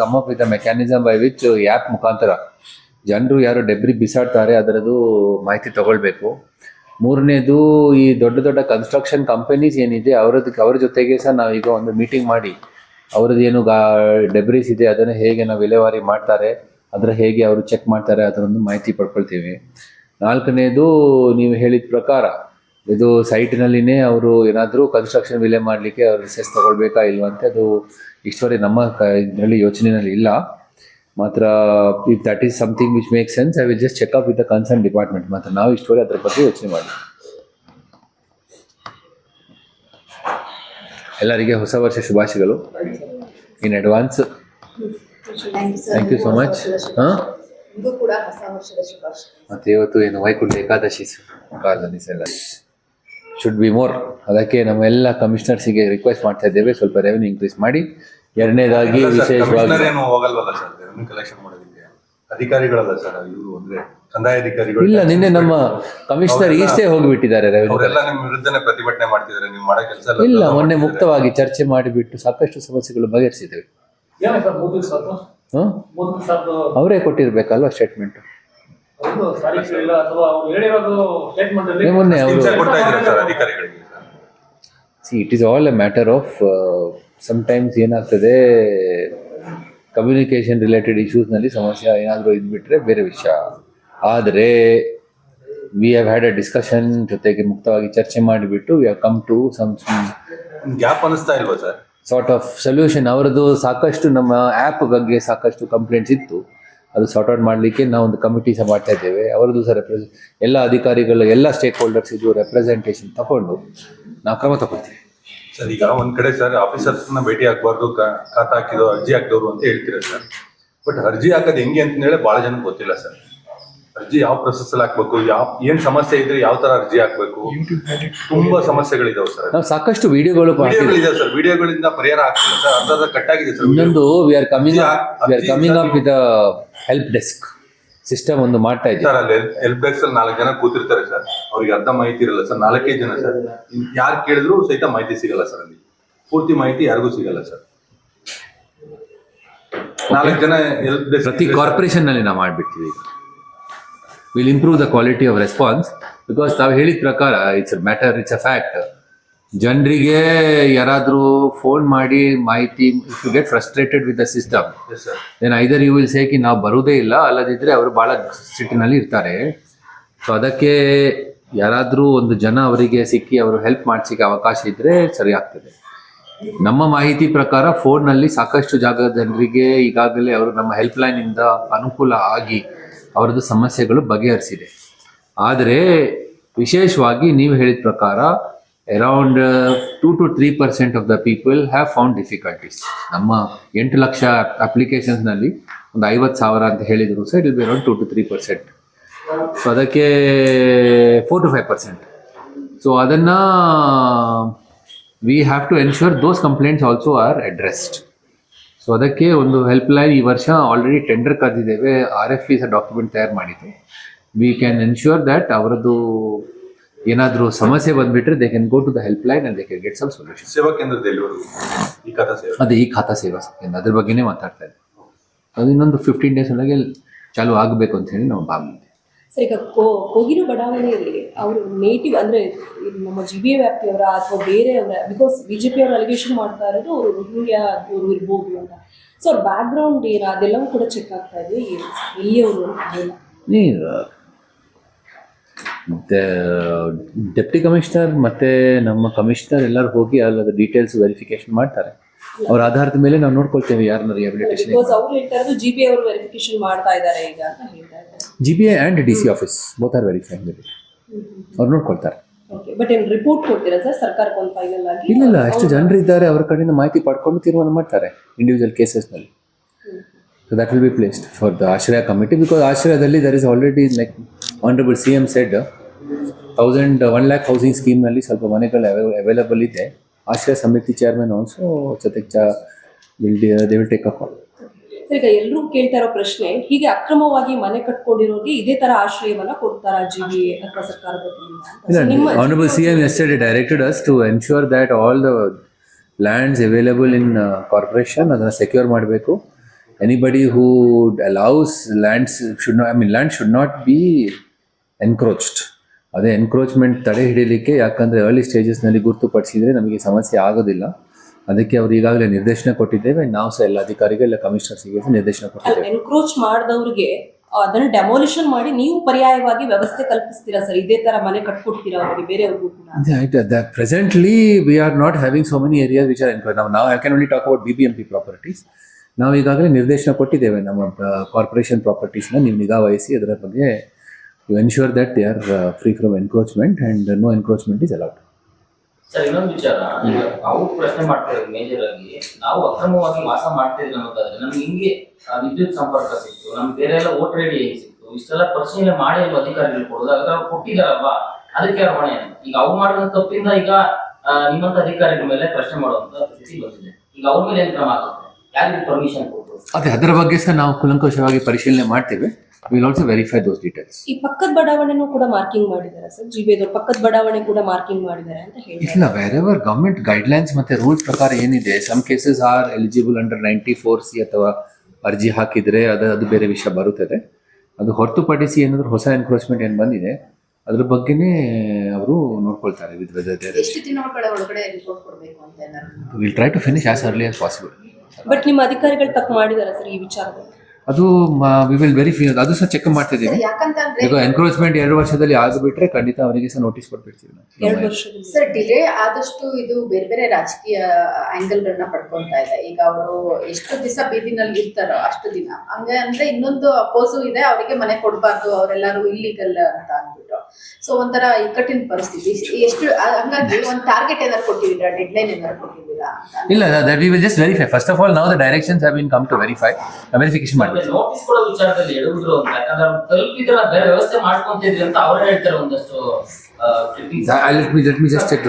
Come up with mechanism by which app ಮುಖಾಂತರ ಜನರು ಯಾರು ಡೆಬ್ರಿ ಬಿಸಾಡ್ತಾರೆ ಅದರದ್ದು ಮಾಹಿತಿ ತಗೊಳ್ಬೇಕು. ಮೂರನೇದು, ಈ ದೊಡ್ಡ ದೊಡ್ಡ ಕನ್ಸ್ಟ್ರಕ್ಷನ್ ಕಂಪನೀಸ್ ಏನಿದೆ, ಅವರದಕ್ಕೆ ಅವ್ರ ಜೊತೆಗೆ ಸಹ ನಾವೀಗ ಒಂದು ಮೀಟಿಂಗ್ ಮಾಡಿ, ಅವ್ರದ್ದು ಏನು ಗಾ ಡೆಬ್ರೀಸ್ ಇದೆ, ಅದನ್ನು ಹೇಗೆ ನಾವು ವಿಲೇವಾರಿ ಮಾಡ್ತಾರೆ, ಅದರ ಹೇಗೆ ಅವರು ಚೆಕ್ ಮಾಡ್ತಾರೆ, ಅದರೊಂದು ಮಾಹಿತಿ ಪಡ್ಕೊಳ್ತೀವಿ. ನಾಲ್ಕನೇದು, ನೀವು ಹೇಳಿದ ಪ್ರಕಾರ ಇದು ಸೈಟ್ನಲ್ಲಿನೇ ಅವರು ಏನಾದರೂ ಕನ್ಸ್ಟ್ರಕ್ಷನ್ ವಿಲೆ ಮಾಡಲಿಕ್ಕೆ ಅವ್ರು ಸೆಸ್ ತಗೊಳ್ಬೇಕಾ ಇಲ್ವಾ ಅಂತ ಅದು ಇಷ್ಟವರೆ ನಮ್ಮ ಇದರಲ್ಲಿ ಯೋಚನೆಯಲ್ಲಿ ಇಲ್ಲ. ಮಾತ್ರ if that is something which make sense I will just check up with the concern department ಮಾತ್ರ ನಾವು ಇಷ್ಟವರೆ ಅದ್ರ ಬಗ್ಗೆ ಯೋಚನೆ ಮಾಡಿ ಎಲ್ಲರಿಗೆ ಹೊಸ ವರ್ಷ ಶುಭಾಶಯಗಳು. In advance thank you so much ಹಾಂ? ಮತ್ತು ಇವತ್ತು ಏನು ವೈಕುಂಠ ಏಕಾದಶಿ ಕಾಲದಲ್ಲಿ ಎಲ್ಲ ಶುಡ್ ಬಿ ಮೋರ್ ಅದಕ್ಕೆ ನಮ್ಮ ಎಲ್ಲ ಕಮಿಷನರ್ಸಿಗೆ ರಿಕ್ವೆಸ್ಟ್ ಮಾಡ್ತಾ ಇದ್ದೇವೆ. ಸ್ವಲ್ಪ ರೆವೆನ್ಯೂ ಇನ್ಕ್ರೀಸ್ ಮಾಡಿ. ಎರಡನೇದಾಗಿ ವಿಶೇಷವಾಗಿ ಕಮಿಷನರ್ ಏನು ಹೋಗಲ್ವಲ್ಲ ಸರ್? ರೆವೆನ್ಯೂ ಕಲೆಕ್ಷನ್ ಮಾಡೋದಕ್ಕೆ. ಅಧಿಕಾರಿಗಳಲ್ಲ ಸರ್ ಇವರು ಅಂದ್ರೆ ಕಂದಾಯ ಅಧಿಕಾರಿಗಳು ಇಲ್ಲ ನಿನ್ನೆ ನಮ್ಮ ಕಮಿಷನರ್ ಈಸ್ಟೇ ಹೋಗಿಬಿಟ್ಟಿದ್ದಾರೆ ರೆವೆನ್ಯೂ ಅವರೆಲ್ಲ ವಿರುದ್ಧನೇ ಪ್ರತಿಭಟನೆ ಮಾಡ್ತಿದ್ದಾರೆ. ನೀವು ಮಾಡೋ ಕೆಲಸ ಇಲ್ಲ ಮೊನ್ನೆ ಮುಕ್ತವಾಗಿ ಚರ್ಚೆ ಮಾಡಿಬಿಟ್ಟು ಸಾಕಷ್ಟು ಸಮಸ್ಯೆಗಳು ಬಗೆಹರಿಸಿದ್ದೇವೆ. ಅವರೇ ಕೊಟ್ಟಿರ್ಬೇಕಲ್ವಾ ಸ್ಟೇಟ್ಮೆಂಟ್ ಅಧಿಕಾರಿಗಳಿಗೆ. See it is all a matter of sometimes ಏನಾಗ್ತದೆ ಕಮ್ಯುನಿಕೇಷನ್ ರಿಲೇಟೆಡ್ ಇಶ್ಯೂಸ್ನಲ್ಲಿ ಸಮಸ್ಯೆ ಏನಾದರೂ ಇದ್ಬಿಟ್ರೆ ಬೇರೆ ವಿಷಯ. ಆದರೆ we have had a discussion ಜೊತೆಗೆ ಮುಕ್ತವಾಗಿ ಚರ್ಚೆ ಮಾಡಿಬಿಟ್ಟು we have come to some gap ಅನಿಸ್ತಾ ಇಲ್ವಾ ಸರ್? ಸಾರ್ಟ್ ಆಫ್ ಸೊಲ್ಯೂಷನ್ ಅವರದ್ದು ಸಾಕಷ್ಟು ನಮ್ಮ ಆ್ಯಪ್ ಬಗ್ಗೆ ಸಾಕಷ್ಟು ಕಂಪ್ಲೇಂಟ್ಸ್ ಇತ್ತು. ಅದು ಸಾರ್ಟ್ ಔಟ್ ಮಾಡಲಿಕ್ಕೆ ನಾವು ಒಂದು ಕಮಿಟಿ ಸಹ ಮಾಡ್ತಾ ಇದ್ದೇವೆ. ಅವರದ್ದು ಸಹ ರೆಪ್ರೆಸ್ ಎಲ್ಲ ಅಧಿಕಾರಿಗಳು, ಎಲ್ಲ ಸ್ಟೇಕ್ ಹೋಲ್ಡರ್ಸ್ ಇದು ರೆಪ್ರೆಸೆಂಟೇಷನ್ ತಗೊಂಡು ನಾವು ಕ್ರಮ ತಗೊಳ್ತೀವಿ. ಸರ್, ಈಗ ಒಂದು ಕಡೆ ಸರ್ ಆಫೀಸರ್ಸ್ನ ಭೇಟಿ ಆಗಬಾರ್ದು ಖಾತಾ ಹಾಕಿದೋ, ಅರ್ಜಿ ಹಾಕಿದವರು ಅಂತ ಹೇಳ್ತೀರಾ ಸರ್? ಬಟ್ ಅರ್ಜಿ ಹಾಕೋದು ಹೆಂಗೆ ಅಂತ ಹೇಳಿ ಬಹಳ ಜನಕ್ಕೆ ಗೊತ್ತಿಲ್ಲ ಸರ್. ಅರ್ಜಿ ಯಾವ ಪ್ರೊಸೆಸ್ ಅಲ್ಲಿ ಹಾಕ್ಬೇಕು? ಯಾವ ಏನ್ ಸಮಸ್ಯೆ ಇದ್ರೆ ಯಾವ ತರ ಅರ್ಜಿ ಹಾಕ್ಬೇಕು? ತುಂಬಾ ಸಮಸ್ಯೆಗಳಿದಾವೆ ಸರ್. ನಾವು ಸಾಕಷ್ಟು ವಿಡಿಯೋಗಳು ವಿಡಿಯೋಗಳಿದೆ ಸರ್. ವಿಡಿಯೋಗಳಿಂದ ಪರಿಹಾರ ಆಗ್ತಿಲ್ಲ ಸರ್. ಅರ್ಧ ಅರ್ಧ ಕಟ್ ಆಗಿದೆ ಸರ್ ಇನ್ನೊಂದು we are coming we are coming up with help desk system ಒಂದು ಮಾಡ್ತಾ ಇದ್ದೀವಿ. ಸರ್ ಅಲ್ಲಿ ಹೆಲ್ಪ್ ಡೆಸ್ಕ್ ಅಲ್ಲಿ ನಾಲ್ಕು ಜನ ಕೂತಿರ್ತಾರೆ ಸರ್. ಅವ್ರಿಗೆ ಅರ್ಧ ಮಾಹಿತಿ ಇರಲ್ಲ ಸರ್. ನಾಲ್ಕೇ ಜನ ಸರ್. ಯಾರು ಕೇಳಿದ್ರು ಸಹಿತ ಮಾಹಿತಿ ಸಿಗಲ್ಲ ಸರ್ ಅಲ್ಲಿ. ಪೂರ್ತಿ ಮಾಹಿತಿ ಯಾರಿಗೂ ಸಿಗಲ್ಲ ಸರ್. ನಾಲ್ಕು ಜನ ಹೆಲ್ಪ್ ಡೆಸ್ಕ್ ಪ್ರತಿ ಕಾರ್ಪೊರೇಷನ್ನಲ್ಲಿ ನಾವು ಮಾಡ್ಬಿಡ್ತೀವಿ ಈಗ. Will improve the quality of response because ತಾವು ಹೇಳಿದ ಪ್ರಕಾರ it's matter it's a fact ಜನರಿಗೆ ಯಾರಾದರೂ ಫೋನ್ ಮಾಡಿ ಮಾಹಿತಿ if you get frustrated with the system then either you will ಸೇಕಿ ನಾವು ಬರುವುದೇ ಇಲ್ಲ ಅಲ್ಲದಿದ್ದರೆ ಅವರು ಭಾಳ ಸಿಟಿನಲ್ಲಿ ಇರ್ತಾರೆ. ಸೊ ಅದಕ್ಕೆ ಯಾರಾದರೂ ಒಂದು ಜನ ಅವರಿಗೆ ಸಿಕ್ಕಿ ಅವರು ಹೆಲ್ಪ್ ಮಾಡಿಸಿಕ್ಕೆ ಅವಕಾಶ ಇದ್ದರೆ ಸರಿ ಆಗ್ತದೆ. ನಮ್ಮ ಮಾಹಿತಿ ಪ್ರಕಾರ ಫೋನ್ನಲ್ಲಿ ಸಾಕಷ್ಟು ಜಾಗದ ಜನರಿಗೆ ಈಗಾಗಲೇ ಅವರು ನಮ್ಮ ಹೆಲ್ಪ್ಲೈನಿಂದ ಅನುಕೂಲ ಆಗಿ ಅವರದ್ದು ಸಮಸ್ಯೆಗಳು ಬಗೆಹರಿಸಿದೆ. ಆದರೆ ವಿಶೇಷವಾಗಿ ನೀವು ಹೇಳಿದ ಪ್ರಕಾರ around two to three percent of the people have found difficulties ನಮ್ಮ ಎಂಟು ಲಕ್ಷ ಅಪ್ಲಿಕೇಶನ್ಸ್ನಲ್ಲಿ ಒಂದು ಐವತ್ತು ಸಾವಿರ ಅಂತ ಹೇಳಿದ್ರು sir it be around two to three percent so ಅದಕ್ಕೆ four to five percent so ಅದನ್ನು we have to ensure those complaints also are addressed so ಅದಕ್ಕೆ ಒಂದು ಹೆಲ್ಪ್ ಲೈನ್ ಈ ವರ್ಷ ಆಲ್ರೆಡಿ ಟೆಂಡರ್ ಕರೆದಿದ್ದೇವೆ. ಆರ್ ಎಫ್ ಇಸ್ ಡಾಕ್ಯುಮೆಂಟ್ ತಯಾರು ಮಾಡಿದ್ದು. We can ensure that ಅವರದ್ದು ಏನಾದರೂ ಸಮಸ್ಯೆ ಬಂದ್ಬಿಟ್ರೆ they can go to the help line and they can get some solution ಸೇವಾ ಕೇಂದ್ರದಲ್ಲಿ ಈ ಖಾತಾ ಸೇವೆ? ಅದೇ ಈ ಖಾತಾ ಸೇವಾ ಕೇಂದ್ರ. ಅದ್ರ ಬಗ್ಗೆನೇ ಮಾತಾಡ್ತಾ ಇದ್ದೆ. ಅದು ಇನ್ನೊಂದು ಫಿಫ್ಟೀನ್ ಡೇಸ್ ಒಳಗೆ ಚಾಲೂ ಆಗಬೇಕು ಅಂತ ಹೇಳಿ ನಾವು ಭಾವಿದ್ದೆ ಸರ್ ಈಗ ಕೋಗಿಲು ಬಡಾವಣೆಯಲ್ಲಿ ಅವರು ನೇಟಿವ್ ಅಂದ್ರೆ ನಮ್ಮ ಜಿ ಬಿ ಎ ವ್ಯಾಪ್ತಿಯವರ ಅಥವಾ ಬೇರೆಯವರ ಬಿಕಾಸ್ ಬಿ ಜೆ ಪಿಯವರು ಅಲಿಗೇಷನ್ ಮಾಡ್ತಾ ಇರೋದು ಅವರು ಅವರು ಇರ್ಬೋದು ಅಂತ. ಸೊ ಅವ್ರ ಬ್ಯಾಕ್ ಗ್ರೌಂಡ್ ಏನು ಅದೆಲ್ಲವೂ ಕೂಡ ಚೆಕ್ ಆಗ್ತಾ ಇದೆ. ಎಲ್ಲಿಯವರು ಅಂತ ಡೆಪ್ಟಿ ಕಮಿಷನರ್ ಮತ್ತೆ ನಮ್ಮ ಕಮಿಷನರ್ ಎಲ್ಲರೂ ಹೋಗಿ ಅಲ್ಲದ ಡೀಟೇಲ್ಸ್ ವೆರಿಫಿಕೇಶನ್ ಮಾಡ್ತಾರೆ. ಅವ್ರ ಆಧಾರದ ಮೇಲೆ ನಾವು ನೋಡ್ಕೊಳ್ತೇವೆ ಯಾರನ್ನ ಇರೋದು ಜಿ ಬಿ ಅವರು ವೆರಿಫಿಕೇಶನ್ ಮಾಡ್ತಾ ಇದ್ದಾರೆ ಈಗ G B I and D C office both are verifying ಅವ್ರು ನೋಡ್ಕೊಳ್ತಾರೆ. ಓಕೆ ಬಟ್ ಏನು ರಿಪೋರ್ಟ್ ಕೊಡ್ತೀರಾ ಸರ್ ಸರ್ಕಾರಕ್ಕೆ ಒಂದು ಫೈನಲ್ ಆಗಿ? ಇಲ್ಲ ಇಲ್ಲ ಎಷ್ಟು ಜನರು ಇದ್ದಾರೆ ಅವರ ಕಡೆಯಿಂದ ಮಾಹಿತಿ ಪಡ್ಕೊಂಡು ತೀರ್ಮಾನ ಮಾಡ್ತಾರೆ individual ಕೇಸಸ್ನಲ್ಲಿ so that will be placed for the ಆಶ್ರಯ ಕಮಿಟಿ ಬಿಕಾಸ್ ಆಶ್ರಯದಲ್ಲಿ there is already like honourable C M shed thousand one lac housing ಸ್ಕೀಮ್ನಲ್ಲಿ ಸ್ವಲ್ಪ ಮನೆಗಳು ಅವೈಲಬಲ್ ಇದೆ. ಆಶ್ರಯ ಸಮಿತಿ ಚೇರ್ಮನ್ ಆಲ್ಸೋ ಜೊತೆಗೆ ಚಾ will they will take a call sir, ಈಗ ಎಲ್ಲರೂ ಕೇಳ್ತಾ ಇರೋ ಪ್ರಶ್ನೆ ಹೀಗೆ ಅಕ್ರಮವಾಗಿ ಮನೆ ಕಟ್ಕೊಂಡಿರೋರಿಗೆ ಇದೇ ತರ ಆಶ್ರಯವನ್ನ ಕೊಡ್ತಾರಾ ಜಿ ಬಿ ಅಥವಾ ಸರ್ಕಾರದ ಲ್ಯಾಂಡ್ಸ್ ಅವೈಲೇಬಲ್ ಇನ್ ನಿಮ್ಮ Honorable CM yesterday directed us to ensure that all the lands available in uh, corporation ಅದನ್ನು ಸೆಕ್ಯೂರ್ ಮಾಡಬೇಕು. Anybody who allows lands should I mean land should not be encroached ಅದೇ encroachment ತಡೆ ಹಿಡಿಯಲಿಕ್ಕೆ ಯಾಕಂದರೆ early ಸ್ಟೇಜಸ್ನಲ್ಲಿ ಗುರುತುಪಡಿಸಿದರೆ ನಮಗೆ ಸಮಸ್ಯೆ ಆಗೋದಿಲ್ಲ. ಅದಕ್ಕೆ ಅವ್ರು ಈಗಾಗಲೇ ನಿರ್ದೇಶನ ಕೊಟ್ಟಿದ್ದೇವೆ. ನಾವು ಸಹ ಎಲ್ಲ ಅಧಿಕಾರಿಗೆ ಎಲ್ಲ ಕಮಿಷನರ್ಸಿಗೆ ನಿರ್ದೇಶನ ಕೊಟ್ಟಿದ್ದೇವೆ. ಎನ್ಕ್ರೋಚ್ ಮಾಡಿದವರಿಗೆ ಅದನ್ನು ಡೆಮಾಲಿಷನ್ ಮಾಡಿ ನೀವು ಪರ್ಯಾಯವಾಗಿ ವ್ಯವಸ್ಥೆ ಕಲ್ಪಿಸ್ತೀರಾ ಸರ್? ಇದೇ ತರ ಮನೆ ಕಟ್ಕೊಡ್ತೀರಾ ಅವರಿಗೆ ಬೇರೆಯವ್ರಿಗೂ ಕೂಡ? Presently we are not having so many areas which are encroach ನಾವು ನಾವು I can only talk about B B M P properties ನಾವು ಈಗಾಗಲೇ ನಿರ್ದೇಶನ ಕೊಟ್ಟಿದ್ದೇವೆ. ನಮ್ಮ ಕಾರ್ಪೊರೇಷನ್ ಪ್ರಾಪರ್ಟೀಸ್ನ ನೀವು ನಿಗಾ ವಹಿಸಿ ಅದರ ಬಗ್ಗೆ you ensure that they are free from encroachment and no encroachment is allowed sir ಇನ್ನೊಂದು ವಿಚಾರ. ಅವ್ರು ಪ್ರಶ್ನೆ ಮಾಡ್ತಾರೆ ಮೇಜರ್ ಆಗಿ ನಾವು ಅಕ್ರಮವಾಗಿ ವಾಸ ಮಾಡ್ತಿದ್ವಿ ಅನ್ನೋದಾದ್ರೆ ನಮ್ಗೆ ಹಿಂಗೆ ವಿದ್ಯುತ್ ಸಂಪರ್ಕ ಸಿಕ್ತು ನಮ್ಗೆ ಬೇರೆ ಎಲ್ಲ ವೋಟರ್ ರೆಡಿ ಹೇಗೆ ಸಿಕ್ತು ಇಷ್ಟೆಲ್ಲ ಪರಿಶೀಲನೆ ಮಾಡಿ ಅಧಿಕಾರಿಗಳು ಕೊಡೋದು ಅದ್ರ ಕೊಟ್ಟಿದಾರಲ್ವಾ? ಅದಕ್ಕೆ ಅವ್ರ ಹೊಣೆ? ಈಗ ಅವ್ರು ಮಾಡಿದ ತಪ್ಪಿಂದ ಈಗ ನಿಮ್ಮಂತ ಅಧಿಕಾರಿಗಳ ಮೇಲೆ ಪ್ರಶ್ನೆ ಮಾಡುವಂತ ಸ್ಥಿತಿ ಬಂದಿದೆ. ಈಗ ಅವ್ರ ಮೇಲೆ ಏನ್ ಕ್ರಮ ಆಗುತ್ತೆ? ಯಾರಿಗೆ ಪರ್ಮಿಷನ್ ಕೊಟ್ಟು ಅದೇ ಅದರ ಬಗ್ಗೆ ಸಹ ನಾವು ಕುಲಂಕುಶವಾಗಿ ಪರಿಶೀಲನೆ ಮಾಡ್ತೇವೆ. Will also verify those details ಈ ಪಕ್ಕದ ಬಡಾವಣೆನೂ ಕೂಡ ಮಾರ್ಕಿಂಗ್ ಮಾಡಿದ್ದಾರೆ ಸರ್. ಜಿ ಬಿ ಪಕ್ಕದ ಬಡಾವಣೆ ಕೂಡ ಮಾರ್ಕಿಂಗ್ ಮಾಡಿದ್ದಾರೆ ಅಂತ ಹೇಳಿ ಇಲ್ಲ ವೇರ್ ಎವರ್ ಗವರ್ಮೆಂಟ್ ಗೈಡ್ಲೈನ್ಸ್ ಮತ್ತೆ ರೂಲ್ಸ್ ಪ್ರಕಾರ ಏನಿದೆ some cases are eligible under ninety four C ಅಥವಾ ಅರ್ಜಿ ಹಾಕಿದ್ರೆ ಅದು ಅದು ಬೇರೆ ವಿಷಯ ಬರುತ್ತದೆ. ಅದು ಹೊರತುಪಡಿಸಿ ಏನಾದ್ರು ಹೊಸ ಎನ್ಕ್ರೋಚ್ಮೆಂಟ್ ಏನು ಬಂದಿದೆ ಅದ್ರ ಬಗ್ಗೆನೇ ಅವರು ನೋಡ್ಕೊಳ್ತಾರೆ ವಿತ್ ಎಷ್ಟು ದಿನಗಳ ಒಳಗಡೆ ರಿಪೋರ್ಟ್ ಕೊಡ್ಬೇಕು ಅಂತ ಏನಾದ್ರು? Will try to finish as early as possible but ನಿಮ್ಮ ಅಧಿಕಾರಿಗಳು ತಪ್ಪು ಮಾಡಿದ್ದಾರೆ ಸರ್ ಈ ವಿಚಾರದಲ್ಲಿ? ಅದು ವಿ ವಿಲ್ ವೆರಿಫೈ ಅದು ಸಹ ಚೆಕ್ ಮಾಡ್ತಿದ್ದೀವಿ. ಇದ್ದೀವಿ ಈಗ ಎನ್ಕ್ರೋಚ್ಮೆಂಟ್ ಎರಡು ವರ್ಷದಲ್ಲಿ ಆಗಿಬಿಟ್ರೆ ಖಂಡಿತ ಅವರಿಗೆ ಸಹ ನೋಟಿಸ್ ಕೊಟ್ಬಿಡ್ತೀವಿ. ಸರ್ ಡಿಲೇ ಆದಷ್ಟು ಇದು ಬೇರೆ ಬೇರೆ ರಾಜಕೀಯ ಆಂಗಲ್ ಗಳನ್ನ ಪಡ್ಕೊಂತಾ ಇದೆ. ಈಗ ಅವರು ಎಷ್ಟು ದಿವಸ ಬೀದಿನಲ್ಲಿ ಇರ್ತಾರೋ ಅಷ್ಟು ದಿನ. ಹಂಗೆ ಅಂದ್ರೆ ಇನ್ನೊಂದು ಅಪೋಸು ಇದೆ ಅವರಿಗೆ ಮನೆ ಕೊಡಬಾರ್ದು ಅವರೆಲ್ಲರೂ ಇಲ್ಲಿಗಲ್ ಅಂತ ಅಂದ್ಬಿಟ್ಟು. ಸೊ ಒಂಥರ ಇಕ್ಕಟ್ಟಿನ ಪರಿಸ್ಥಿತಿ. ಎಷ್ಟು ಹಂಗಾಗಿ ಒಂದು ಟಾರ್ಗೆಟ್ ಏನಾದ್ರು ಕೊಟ್ಟಿದ್ದೀರಾ? ಡೆಡ್ ಲೈನ್ ಏನಾದ್ರು ಕೊಟ್ಟಿದ್ದೀರಾ? ಇಲ್ಲ that we will just verify first of all ನಾವು the directions have been come to verify verification ಮಾಡಿ ನೋಟಿಸ್ ಕೊಡೋ ವಿಚಾರದಲ್ಲಿ ಎಡುದ್ರು ಅಂತ. ಯಾಕಂದ್ರೆ ತಲುಪಿದ್ರ ಬೇರೆ ವ್ಯವಸ್ಥೆ ಮಾಡ್ಕೊಂತಿದ್ರಿ ಅಂತ ಅವರೇ ಹೇಳ್ತಾರೆ ಒಂದಷ್ಟು let me let me just check